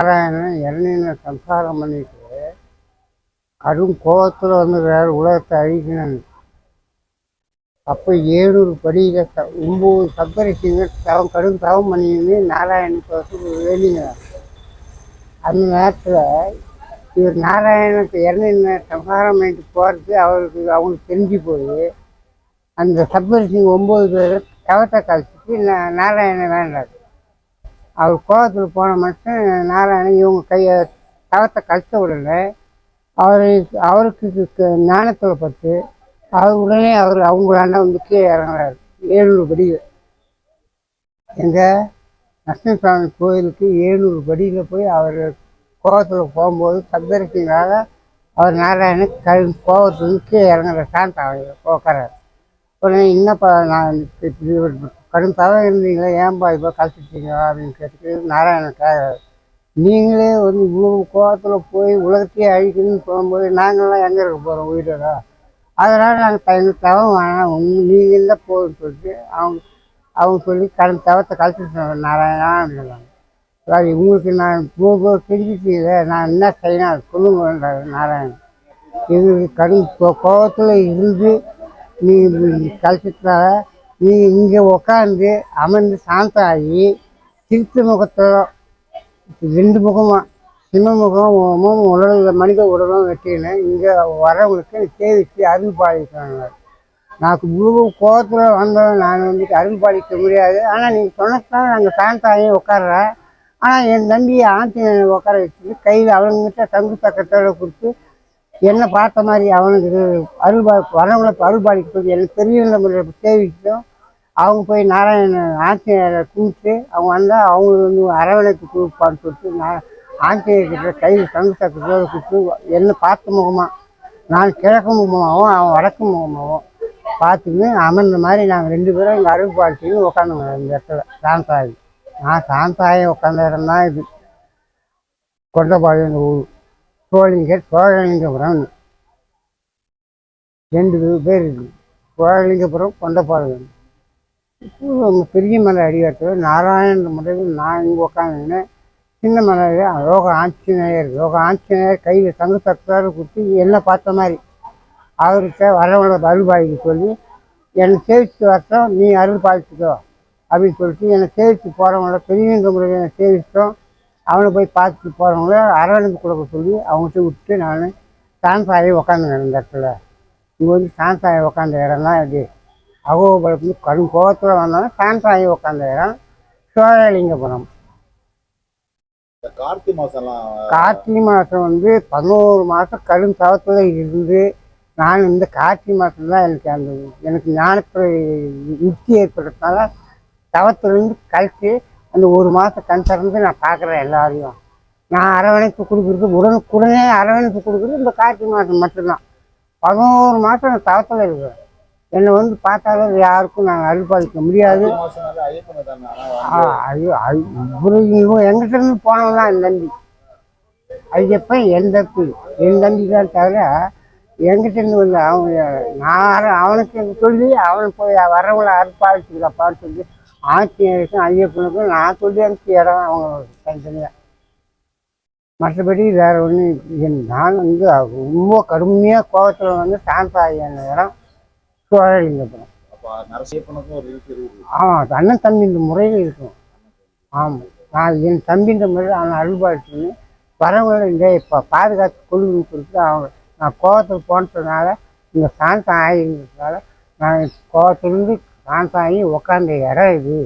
நாராயணன் என்னென்ன சம்சாரம் பண்ணிட்டு கடும் கோபத்தில் வந்து உலகத்தை அழிக்கணும் அப்போ ஏழூர் படியில் த ஒம்பது சப்பரிசிங்க தவம் கடும் தவம் பண்ணின்னு நாராயணனுக்கு வந்து வேண்டிங்க அந்த நேரத்தில் இவர் நாராயணத்தை இறந்து சம்ஹாரம் பண்ணிட்டு போகிறது அவருக்கு அவங்களுக்கு தெரிஞ்சு போய் அந்த சப்பரிசிங் ஒம்பது பேர் தவத்தை கழிச்சிட்டு நா- நாராயணன் வேண்டாரு அவர் கோபத்தில் போன மட்டும் நாராயணன் இவங்க கையை தகத்தை கழிச்ச உடனே அவருக்கு அவருக்கு ஞானத்தில் பட்டு அவர் உடனே அவர் அவங்களாண்ட வந்து கீழே இறங்குறாரு. ஏழுநூறு படியில் எங்கள் நரசிம்மசாமி கோயிலுக்கு ஏழுநூறு படியில் போய் அவர் கோவத்தில் போகும்போது சந்தரிசினால அவர் நாராயணன் கல் கோவத்துலேருந்து கீழே இறங்குற சாந்த உட்காராரு உடனே என்னப்பா நான் இப்படி ஒரு கடும் தவறு இருந்தீங்களே ஏன்பா இப்போ கழிச்சிட்டீங்க அப்படின்னு கேட்டுட்டு நாராயணன் கேட்குறாரு நீங்களே வந்து இவ்வளோ கோபத்தில் போய் உலகத்தையே அழிக்கணும்னு போகும்போது நாங்களெலாம் எங்கே இருக்க போகிறோம் உயிரோடா? அதனால் நாங்கள் எங்களுக்கு தவம் வேணாம் உங்க நீங்கள் இருந்தால் போகுதுன்னு சொல்லிட்டு அவங்க அவங்க சொல்லி கடன் தவத்தை கழிச்சிட்டு நாராயணா அப்படின்னாங்க. சாரி உங்களுக்கு நான் இவ்வளோ தெரிஞ்சுட்டீங்களே நான் என்ன செய்யணும் அது சொல்லுங்கன்றாரு நாராயணன். எங்களுக்கு கடும் கோபத்தில் இருந்து நீ கழிச்சிட்டால நீ இங்கே உக்காந்து அமர்ந்து சாந்தாகி திருத்து திருத்த முகத்தோட ரெண்டு முகமும் சிம்ம முகம் உடல் மனித உடலும் வெட்டின்னு இங்கே வரவங்களுக்கு சேவித்து அருள் பாலிக்கிறாங்க. நான் இவ்வளவு கோபத்தில் வந்தவன் நான் வந்து அருள் பாலிக்க முடியாது. ஆனால் நீங்கள் சொன்னதான் நாங்கள் சாந்தாயி உட்காடுறேன் ஆனால் என் தம்பியை ஆஞ்சநேயனை உட்கார வச்சுட்டு கையில் அவங்ககிட்ட தங்கு சக்கரத்தோட கொடுத்து என்னை பார்த்த மாதிரி அவனுக்கு அருள்பா வரவங்களை அருள் பாலிக்க எனக்கு தெரியல முறையில் சேவிச்சோம் அவங்க போய் நாராயணன் ஆஞ்சநேயரை கூப்பிட்டு அவங்க வந்தால் அவங்களுக்கு வந்து அரவணைப்பு கொடுப்பான்னு சொல்லிட்டு நான் ஆஞ்சநேயர்கிட்ட கையில் தங்கு சக்கரத்தோட கொடுத்து என்னை பார்த்த முகமா நான் கிழக்கு முகமாகவும் அவன் வடக்கு முகமாகவும் பார்த்துன்னு அமர்ந்த மாதிரி நாங்கள் ரெண்டு பேரும் எங்கள் அருள் பாலிச்சின்னு உட்காந்துங்க இந்த இடத்துல. சாந்தாயி. நான் சாந்தாயி உட்காந்த இடம் தான் இது. கொண்டபாளையம் ஊர். கோழிங்கர் சோழலிங்கபுரம் ரெண்டு பேர் இருக்கு. சோழலிங்கபுரம் கொண்டபாளையம் இப்போ பெரிய மலை அடிவாரத்தில் நாராயண முறையில் நான் இங்கே உட்காந்துன்னு சின்ன மலையில் யோக ஆஞ்சநேயர் யோக ஆஞ்சநேயர் கையில் தங்க சக்கரை கொடுத்து என்னை பார்த்த மாதிரி. அவர்கிட்ட வரவங்கள அருள் சொல்லி என்னை சேவிச்சு வரட்டும் நீ அருள் பாய்ச்சிக்கோ அப்படின்னு சொல்லிட்டு என்னை சேவித்து போகிறவங்கள பெரியவங்க முறையில் என்னை சேவிச்சிட்டோம். அவனை போய் பார்த்துட்டு போகிறவங்கள அரவணைப்பு கொடுக்க சொல்லி அவங்ககிட்ட விட்டு நான் சாந்தாயி உக்காந்துங்க இந்த இடத்துல. இங்கே வந்து சாந்தாயி உட்காந்த இடம் தான் இது அகோபலத்துலேருந்து கடும் கோபத்தில் வந்தாலும் சாந்தாயி உட்காந்த இடம் சோழலிங்கபுரம். கார்த்திகை மாசம்லாம் கார்த்திகை மாதம் வந்து பதினோரு மாதம் கடும் தவத்தில் இருந்து நான் இந்த கார்த்திகை மாதம் தான் எனக்கு அந்த எனக்கு ஞானத்தில் யுக்தி ஏற்படுறதுனால தவத்திலிருந்து கழித்து அந்த ஒரு மாதம் கண் திறந்து நான் பார்க்குறேன் எல்லாரையும். நான் அரவணைப்பு கொடுக்குறது உடனுக்குடனே அரவணைப்பு கொடுக்குறது இந்த கார்த்திகை மாதம் மட்டும்தான். பதினோரு மாதம் நான் தவத்தில் இருக்கிறேன் என்னை வந்து பார்த்தாலும் யாருக்கும் நான் அருள்பாலிக்க முடியாது. ஆ, ஐயோ இவரு இவன் எங்கிட்ட இருந்து போனவன் தான் என் தம்பி. ஐயப்பன் என் தம்பி. என் தம்பி தான் தவிர எங்கிட்ட இருந்து வந்து அவன் நான் அவனுக்கு சொல்லி அவனுக்கு போய் வரவங்களை அறுப்பாச்சுக்கப்பான்னு சொல்லி ஆட்சியருக்கும் ஐயப்பனுக்கும் நான் சொல்லி அனுப்பிச்ச இடம் அவங்க தனித்தனியாக மற்றபடி வேற ஒன்றும் நான் வந்து ரொம்ப கடுமையாக கோவத்தில் வந்து சாந்தாயி அந்த இடம் சோழலிங்கபுரம் ஆமாம் அண்ணன் தம்பி இந்த முறையில் இருக்கும். ஆமாம் நான் என் தம்பின்ற முறையில் அவனை அருள்பாடுன்னு வரவங்களை இந்த இப்போ பாதுகாத்து கொள்ளுன்னு சொல்லிட்டு அவங்க நான் கோவத்தில் போனதுனால இங்கே சாந்தம் ஆகிருந்ததுனால நான் கோவத்திலிருந்து நான் ஆகி உக்காந்த இடம் இது.